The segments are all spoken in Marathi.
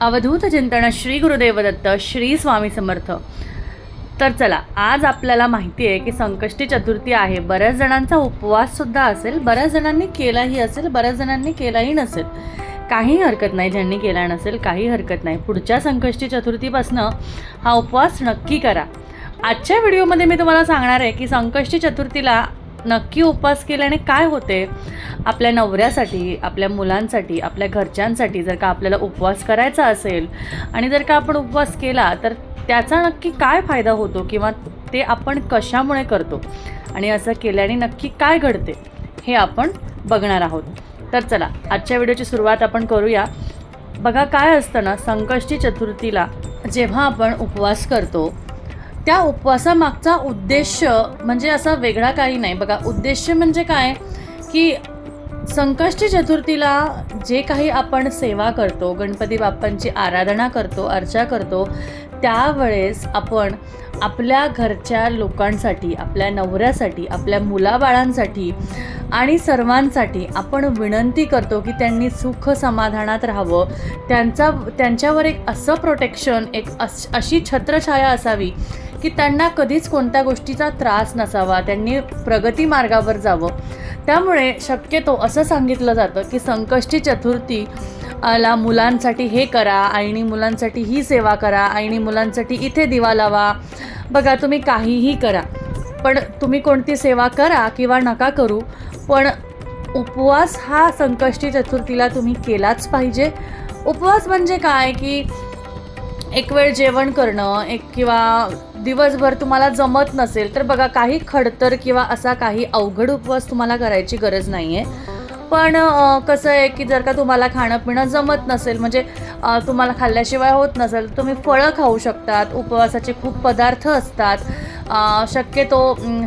अवधूत चिंतन श्री गुरुदेव दत्त श्री स्वामी समर्थ. तर चला आज आपल्याला माहिती आहे की संकष्टी चतुर्थी आहे. बऱ्याच जणांचा उपवाससुद्धा असेल बऱ्याच जणांनी केलाही असेल बऱ्याच जणांनी केलाही नसेल. काही हरकत नाही ज्यांनी केला नसेल काही हरकत नाही. पुढच्या संकष्टी चतुर्थीपासनं हा उपवास नक्की करा. आजच्या व्हिडिओमध्ये मी तुम्हाला सांगणार आहे की संकष्टी चतुर्थीला नक्की उपवास केल्याने काय होते? आपल्या नवऱ्यासाठी आपल्या मुलांसाठी आपल्या घरच्यांसाठी जर का आपल्याला उपवास करायचा असेल आणि जर का आपण उपवास केला तर त्याचा नक्की काय फायदा होतो किंवा ते आपण कशामुळे करतो? आणि असं केल्याने नक्की काय घडते? हे आपण बघणार आहोत. तर चला आजच्या व्हिडिओची सुरुवात आपण करूया. बघा काय असतं ना संकष्टी चतुर्थीला जेव्हा आपण उपवास करतो त्या उपवासामागचा उद्देश म्हणजे असा वेगळा काही नाही. बघा उद्देश म्हणजे काय? की संकष्टी चतुर्थीला जे काही आपण सेवा करतो गणपती बाप्पांची आराधना करतो अर्चा करतो त्यावेळेस आपण आपल्या घरच्या लोकांसाठी आपल्या नवऱ्यासाठी आपल्या मुलाबाळांसाठी आणि सर्वांसाठी आपण विनंती करतो की त्यांनी सुख समाधानात राहावं. त्यांचा त्यांच्यावर एक असं प्रोटेक्शन एक अस अशी छत्रछाया असावी की त्यांना कधीच कोणत्या गोष्टीचा त्रास नसावा त्यांनी प्रगती मार्गावर जावं. त्यामुळे शक्यतो असं सांगितलं जातं की संकष्टी चतुर्थी ला मुलांसाठी हे करा आईनी मुलांसाठी ही सेवा करा आईनी मुलांसाठी इथे दिवा लावा. बघा तुम्ही काहीही करा पण तुम्ही कोणती सेवा करा किंवा नका करू पण उपवास हा संकष्टी चतुर्थीला तुम्ही केलाच पाहिजे. उपवास म्हणजे काय? की एक वेळ जेवण करणं एक किंवा दिवसभर तुम्हाला जमत नसेल तर बघा काही खडतर किंवा असा काही अवघड उपवास तुम्हाला करायची गरज नाही आहे पण कसं आहे की जर का तुम्हाला खाणं पिणं जमत नसेल म्हणजे तुम्हाला खाल्ल्याशिवाय होत नसेल तुम्ही फळं खाऊ शकतात. उपवासाचे खूप पदार्थ असतात. शक्यतो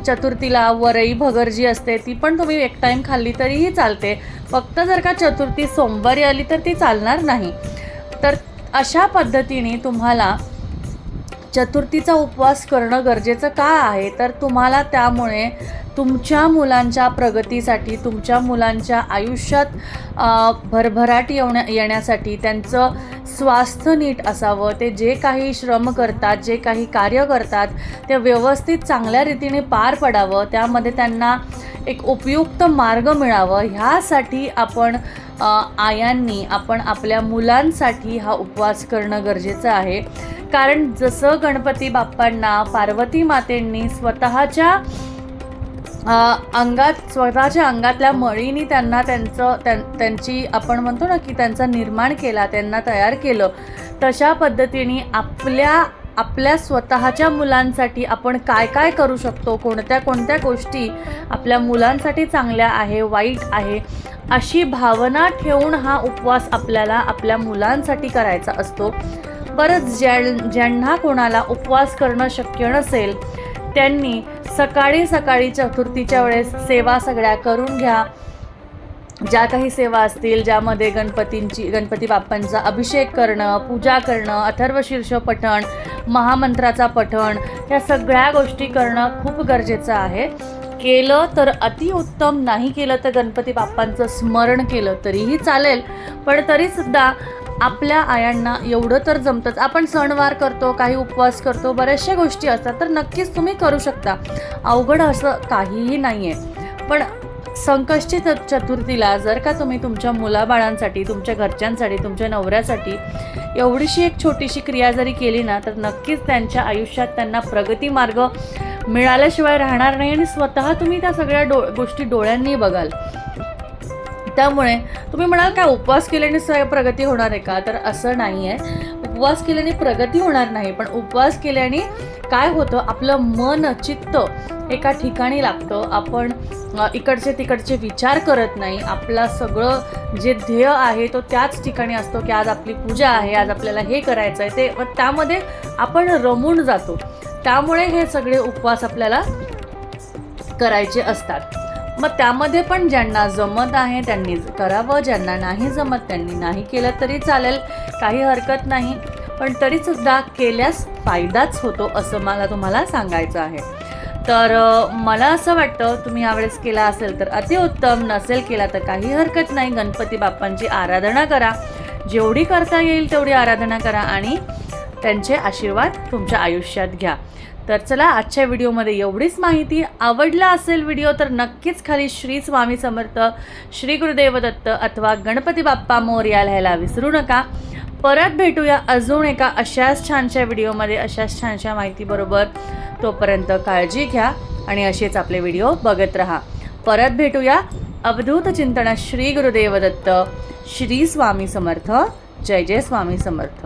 चतुर्थीला वरई भगर जी असते ती पण तुम्ही एक टाईम खाल्ली तरीही चालते. फक्त जर का चतुर्थी सोमवारी आली तर ती चालणार नाही. तर अशा पद्धतीने तुम्हाला चतुर्थीचा उपवास करणं गरजेचं का आहे? तर तुम्हाला त्यामुळे तुमच्या मुलांच्या प्रगतीसाठी तुमच्या मुलांच्या आयुष्यात भरभराट येवण्या येण्यासाठी त्यांचं स्वास्थ्य नीट असावं. ते जे काही श्रम करतात जे काही कार्य करतात ते व्यवस्थित चांगल्या रीतीने पार पडावं. त्यामध्ये त्यांना एक उपयुक्त मार्ग मिळावं. ह्यासाठी आपण आयांनी आपण आपल्या मुलांसाठी हा उपवास करणं गरजेचं आहे. कारण जसं गणपती बाप्पांना पार्वती मातेंनी स्वतःच्या अंगात स्वतःच्या अंगातल्या मळीनी त्यांना त्यांचं त्यां त्यांची आपण म्हणतो ना की त्यांचा निर्माण केला त्यांना तयार केलं तशा पद्धतीने आपल्या आपल्या स्वतःच्या मुलांसाठी आपण काय काय करू शकतो? कोणत्या कोणत्या गोष्टी आपल्या मुलांसाठी चांगल्या आहे वाईट आहे? अशी भावना ठेवून हा उपवास आपल्याला आपल्या मुलांसाठी करायचा असतो. परत ज्या ज्यांना कोणाला उपवास करणं शक्य नसेल त्यांनी सकाळी सकाळी चतुर्थीच्या वेळेस सेवा सगळ्या करून घ्या. ज्या काही सेवा असतील ज्यामध्ये गणपतींची गणपती बाप्पांचा अभिषेक करणं पूजा करणं अथर्वशीर्ष पठण महामंत्राचा पठण ह्या सगळ्या गोष्टी करणं खूप गरजेचं आहे. केलं तर अतिउत्तम नाही केलं तर गणपती बाप्पांचं स्मरण केलं तरीही चालेल. पण तरीसुद्धा आपल्या आयांना एवढं तर जमतंच. आपण सणवार करतो काही उपवास करतो बऱ्याचशा गोष्टी असतात तर नक्कीच तुम्ही करू शकता. अवघड असं काहीही नाही आहे पण संकष्टी च- चतुर्थीला जर का तुम्ही तुमच्या मुलाबाळांसाठी तुमच्या घरच्यांसाठी तुमच्या नवऱ्यासाठी एवढीशी एक छोटीशी क्रिया जरी केली ना तर नक्कीच त्यांच्या आयुष्यात त्यांना प्रगती मार्ग मिळाल्याशिवाय राहणार नाही आणि स्वतः तुम्ही त्या सगळ्या डो गोष्टी डोळ्यांनी बघाल. त्यामुळे तुम्ही म्हणाल काय उपवास केल्याने स प्रगती होणार आहे का? तर असं नाही आहे उपवास केल्याने प्रगती होणार नाही पण उपवास केल्याने काय होतं? आपलं मन चित्त एका ठिकाणी लागतं. आपण इकडचे तिकडचे विचार करत नाही. आपला सगळं जे ध्येय आहे तो त्याच ठिकाणी असतो की आज आपली पूजा आहे आज आपल्याला हे करायचं आहे ते. त्यामध्ये आपण रमून जातो. त्यामुळे हे सगळे उपवास आपल्याला करायचे असतात. मग त्यामध्ये पण ज्यांना जमत आहे त्यांनी करावं ज्यांना नाही जमत त्यांनी नाही केलं तरी चालेल काही हरकत नाही. पण तरीसुद्धा केल्यास फायदाच होतो असं मला तुम्हाला सांगायचं आहे. तर मला असं वाटतं तुम्ही यावेळेस केला असेल तर अतिउत्तम नसेल केला तर काही हरकत नाही. गणपती बाप्पांची आराधना करा. जेवढी करता येईल तेवढी आराधना करा आणि त्यांचे आशीर्वाद तुमच्या आयुष्यात घ्या. तर चला आजच्या व्हिडिओमध्ये एवढीच माहिती. आवडला असेल व्हिडिओ तर नक्कीच खाली श्री स्वामी समर्थ श्री गुरुदेव दत्त अथवा गणपती बाप्पा मोर्या लिहायला विसरू नका. परत भेटूया अजून एका अशाच छानशा व्हिडिओमध्ये अशाच छानशा माहितीबरोबर. तोपर्यंत काळजी घ्या आणि असेच आपले व्हिडिओ बघत राहा. परत भेटूया अवधूत चिंतन श्री गुरुदेव दत्त श्री स्वामी समर्थ जय जय स्वामी समर्थ.